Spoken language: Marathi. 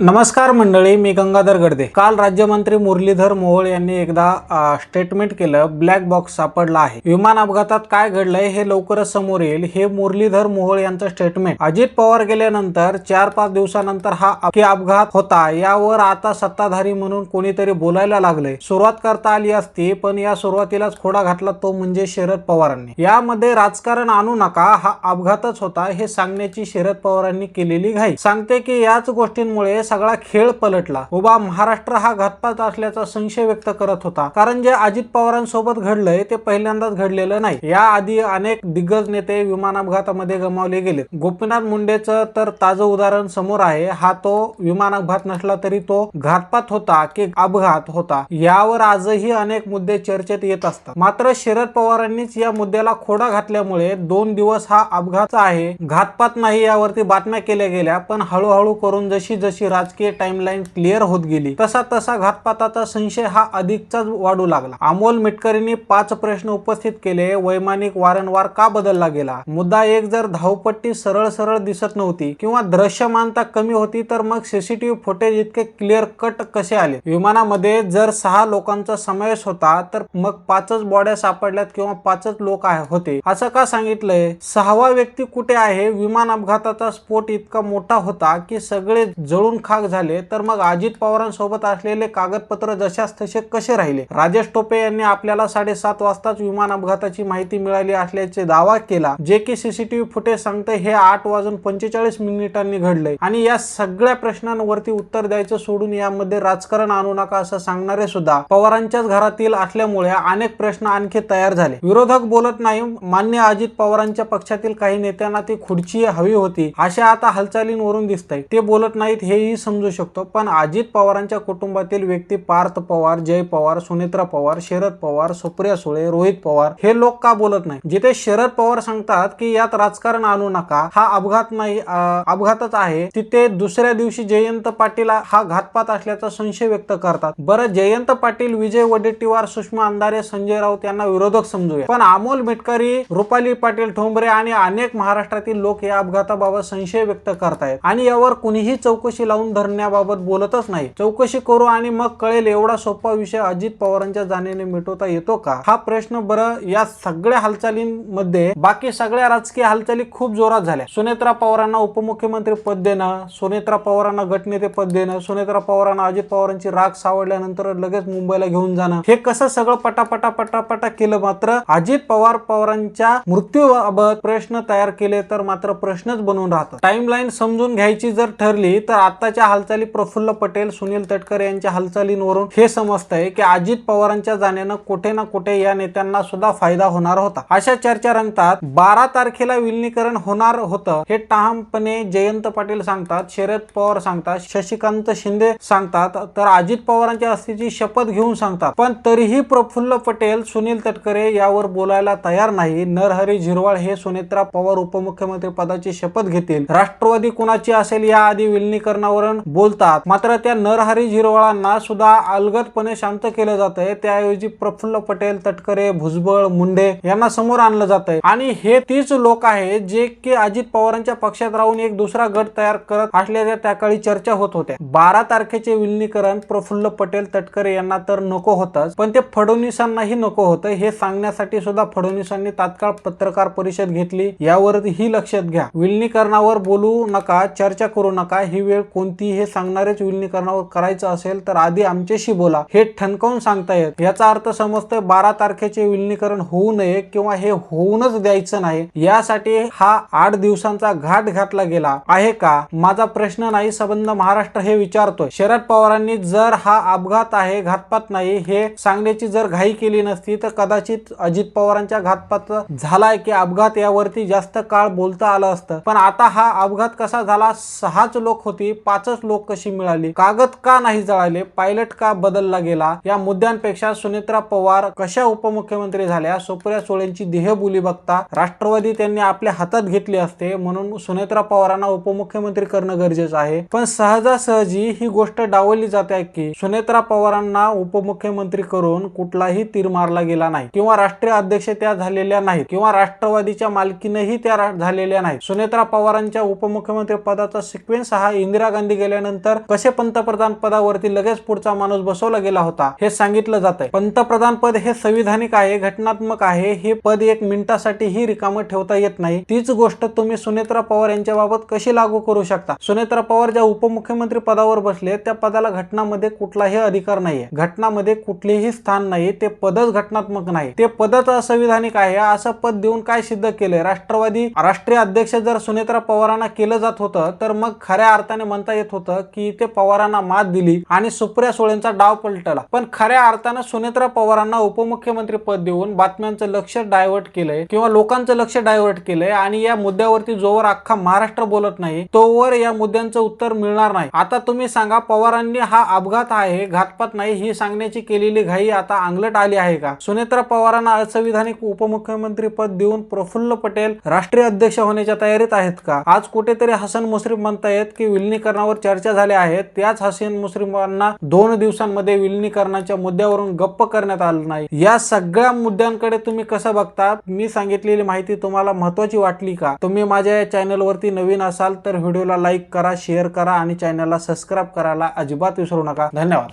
नमस्कार मंडळी मी गंगाधर गडदे. काल राज्यमंत्री मुरलीधर मोहोळ यांनी एकदा स्टेटमेंट केलं ब्लॅक बॉक्स सापडला आहे. विमान अपघातात काय घडलंय हे लवकरच समोर येईल. हे मुरलीधर मोहोळ यांचं स्टेटमेंट अजित पवार गेल्यानंतर चार पाच दिवसानंतर हा अपघात होता यावर आता सत्ताधारी म्हणून कोणीतरी बोलायला लागलंय. सुरुवात करता आली असती पण या सुरुवातीलाच खोडा घातला तो म्हणजे शरद पवारांनी. यामध्ये राजकारण आणू नका हा अपघातच होता हे सांगण्याची शरद पवारांनी केलेली घाई. सांगते की याच गोष्टींमुळे सगळा खेळ पलटला. उभा महाराष्ट्र हा घातपात असल्याचा संशय व्यक्त करत होता. कारण जे अजित पवारांसोबत घडलंय ते पहिल्यांदाच घडलेलं नाही. याआधी अनेक दिग्गज नेते विमान अपघातामध्ये गमावले गेले गोपीनाथ मुंडेचं तर ताजं उदाहरण समोर आहे. हा तो विमान अपघात नसला तरी तो घातपात होता की अपघात होता यावर आजही अनेक मुद्दे चर्चेत येत असतात. मात्र शरद पवारांनीच या मुद्द्याला खोडा घातल्यामुळे दोन दिवस हा अपघात आहे. घातपात नाही यावरती बातम्या केल्या गेल्या पण हळूहळू करून जशी जशी राजकीय टाइमलाईन क्लिअर होत गेली. तसा तसा घातपाताचा संशय हा अधिकचाच वाढू लागला. अमोल मिटकरींनी पाच प्रश्न उपस्थित केले वैमानिक वारंवार का बदलला गेला? मुद्दा एक जर धावपट्टी सरळ सरळ दिसत नव्हती किंवा दृश्यमानता कमी होती तर मग सीसीटीव्ही फुटेज इतके क्लिअर कट कसे आले? विमानामध्ये जर सहा लोकांचा समावेश होता तर मग पाचच बॉड्या सापडल्यात किंवा पाचच लोक होते. असं का सांगितलंय? सहावा व्यक्ती कुठे आहे? विमान अपघाताचा स्फोट इतका मोठा होता की सगळे जळून खाक झाले तर मग अजित पवारांसोबत असलेले कागदपत्र जशाच तसे कसे राहिले? राजेश टोपे यांनी आपल्याला साडेसात वाजताच विमान अपघाताची माहिती मिळाली असल्याचे दावा केला जे की सीसीटीव्ही फुटेज सांगते हे आठ वाजून पंचेचाळीस मिनिटांनी घडले आणि या सगळ्या प्रश्नांवरती उत्तर द्यायचं सोडून यामध्ये राजकारण आणू नका असं सांगणारे सुद्धा पवारांच्याच घरातील असल्यामुळे अनेक प्रश्न आणखी तयार झाले. विरोधक बोलत नाही मान्य अजित पवारांच्या पक्षातील काही नेत्यांना ती खुर्ची हवी होती अशा आता हालचालींवरून दिसतंय. ते बोलत नाहीत हेही समजू शकतो पण अजित पवारांच्या कुटुंबातील व्यक्ती पार्थ पवार जय पवार सुनेत्रा पवार शरद पवार सुप्रिया सुळे रोहित पवार हे लोक का बोलत नाही जिथे शरद पवार सांगतात की यात राजकारण आणू नका हा अपघात नाही अपघातच आहे तिथे दुसऱ्या दिवशी जयंत पाटील हा घातपात असल्याचा संशय व्यक्त करतात. बरं जयंत पाटील विजय वडेट्टीवार सुषमा अंधारे संजय राऊत यांना विरोधक समजूया. पण अमोल मिटकरी रुपाली पाटील ठोंबरे आणि अनेक महाराष्ट्रातील लोक या अपघाताबाबत संशय व्यक्त करतायत. आणि यावर कुणीही चौकशी लावून धरण्याबाबत बोलतच नाही. चौकशी करू आणि मग कळेल एवढा सोपा विषय अजित पवारांच्या जाण्याने मिटवता येतो का? हा प्रश्न बरं या सगळ्या हालचालींमध्ये बाकी सगळ्या राजकीय हालचाली खूप जोरात झाल्या. सुनेत्रा पवारांना उपमुख्यमंत्री पद देणं सुनेत्रा पवारांना गटनेते पद देणं सुनेत्रा पवारांना अजित पवारांची राग सावडल्यानंतर लगेच मुंबईला घेऊन जाणं. हे कसं सगळं पटापटा पटापटा केलं मात्र अजित पवार पवारांच्या मृत्यूबाबत प्रश्न तयार केले तर मात्र प्रश्नच बनून राहतात. टाइमलाईन समजून घ्यायची जर ठरली तर आता आताच्या हालचाली प्रफुल्ल पटेल सुनील तटकरे यांच्या हालचालींवरून हे समजतंय की अजित पवारांच्या जाण्यानं कुठे ना कुठे या नेत्यांना सुद्धा फायदा होणार होता. अशा चर्चा रंगतात बारा तारखेला विलिनीकरण होणार होतं हे ठामपणे जयंत पाटील सांगतात शरद पवार सांगतात शशिकांत शिंदे सांगतात तर अजित पवारांच्या अस्थिची शपथ घेऊन सांगतात. पण तरीही प्रफुल्ल पटेल सुनील तटकरे यावर बोलायला तयार नाही. नरहरी झिरवाळ हे सुनेत्रा पवार उपमुख्यमंत्री पदाची शपथ घेतील. राष्ट्रवादी कुणाची असेल याआधी वातावरण बोलतात. मात्र त्या नरहरी झिरवाळांना सुद्धा अलगदपणे शांत केलं जात आहे त्याऐवजी प्रफुल्ल पटेल तटकरे भुजबळ मुंडे यांना समोर आणलं जात आहे आणि हे तीच लोक आहेत जे की अजित पवारांच्या पक्षात राहून एक दुसरा गट तयार करत असल्याच्या त्या काळी चर्चा होत होत्या. बारा तारखेचे विलिनीकरण प्रफुल्ल पटेल तटकरे यांना तर नको होतच. पण ते फडणवीसांनाही नको होतं. हे सांगण्यासाठी सुद्धा फडणवीसांनी तात्काळ पत्रकार परिषद घेतली. यावर ही लक्षात घ्या. विलिनीकरणावर बोलू नका चर्चा करू नका. ही वेळ कोण कोणती हे सांगणारेच विलिनीकरणावर करायचं असेल तर आधी आमच्याशी बोला. हे ठणकावून सांगतायत याचा अर्थ समजतोय बारा तारखेचे विलिनीकरण होऊ नये किंवा हे होऊनच द्यायचं नाही. यासाठी हा आठ दिवसांचा घाट घातला गेला आहे का? माझा प्रश्न नाही संबंध महाराष्ट्र हे विचारतोय. शरद पवारांनी जर हा अपघात आहे घातपात नाही हे सांगण्याची जर घाई केली नसती तर कदाचित अजित पवारांच्या घातपात झालाय की अपघात यावरती जास्त काळ बोलता आलं असतं. पण आता हा अपघात कसा झाला? सहाच लोक होती पाचच लोक कशी मिळाली? कागद का नाही जळाले? पायलट का बदलला गेला? या मुद्द्यांपेक्षा सुनेत्रा पवार कशा उपमुख्यमंत्री झाल्या? सुप्रिया सुळेंची देहबोली बघता राष्ट्रवादी त्यांनी आपल्या हातात घेतली असते म्हणून सुनेत्रा पवारांना उपमुख्यमंत्री करणं गरजेचं आहे. पण सहजासहजी ही गोष्ट डावलली जाते की सुनेत्रा पवारांना उपमुख्यमंत्री करून कुठलाही तीर मारला गेला नाही. किंवा राष्ट्रीय अध्यक्ष त्या झालेल्या नाहीत. किंवा राष्ट्रवादीच्या मालकीनंही त्या झालेल्या नाहीत. सुनेत्रा पवारांच्या उपमुख्यमंत्री पदाचा सिक्वेन्स हा इंदिरा गांधी गांधी गेल्यानंतर कसे पंतप्रधान पदावरती लगेच पुढचा माणूस बसवला गेला होता हे सांगितलं जात आहे पंतप्रधान पद हे संविधानिक आहे घटनात्मक आहे हे पद एक मिनिटासाठीही रिकामं ठेवता येत नाही. तीच गोष्ट तुम्ही सुनेत्रा पवार यांच्या बाबत कशी लागू करू शकता? सुनेत्रा पवार ज्या उपमुख्यमंत्री पदावर बसले त्या पदाला घटनामध्ये कुठलाही अधिकार नाहीये. घटनामध्ये कुठलेही स्थान नाही ते पदच घटनात्मक नाही. ते पदच असंविधानिक आहे. असं पद देऊन काय सिद्ध केलंय? राष्ट्रवादी राष्ट्रीय अध्यक्ष जर सुनेत्रा पवारांना केलं जात होतं तर मग खऱ्या अर्थाने म्हणता येत होतं की ते पवारांना मात दिली आणि सुप्रिया सुळेंचा डाव पलटला. पण खऱ्या अर्थानं सुनेत्रा पवारांना उपमुख्यमंत्री पद देऊन बातम्यांचं लक्ष डायव्हर्ट केलंय किंवा लोकांचं लक्ष डायव्हर्ट केलंय आणि या मुद्द्यावरती जोवर अख्खा महाराष्ट्र बोलत नाही तोवर या मुद्द्यांचं उत्तर मिळणार नाही. आता तुम्ही सांगा पवारांनी हा अपघात आहे घातपात नाही ही सांगण्याची केलेली घाई आता अंगलट आली आहे का? सुनेत्रा पवारांना असंविधानिक उपमुख्यमंत्री पद देऊन प्रफुल्ल पटेल राष्ट्रीय अध्यक्ष होण्याच्या तयारीत आहेत का? आज कुठेतरी हसन मुश्रीफ म्हणतायत की विलिनीकरणावर चर्चा झाल्या आहेत त्याच हसीन मुश्रीफांना दोन दिवसांमध्ये विलिनीकरणाच्या मुद्द्यावरून गप्प करण्यात आलं नाही. या सगळ्या मुद्द्यांकडे तुम्ही कसं बघता मी सांगितलेली माहिती तुम्हाला महत्वाची वाटली का? तुम्ही माझ्या या चॅनलवरती नवीन असाल तर व्हिडिओला लाईक करा शेअर करा आणि चॅनलला सबस्क्राईब करायला अजिबात विसरू नका. धन्यवाद.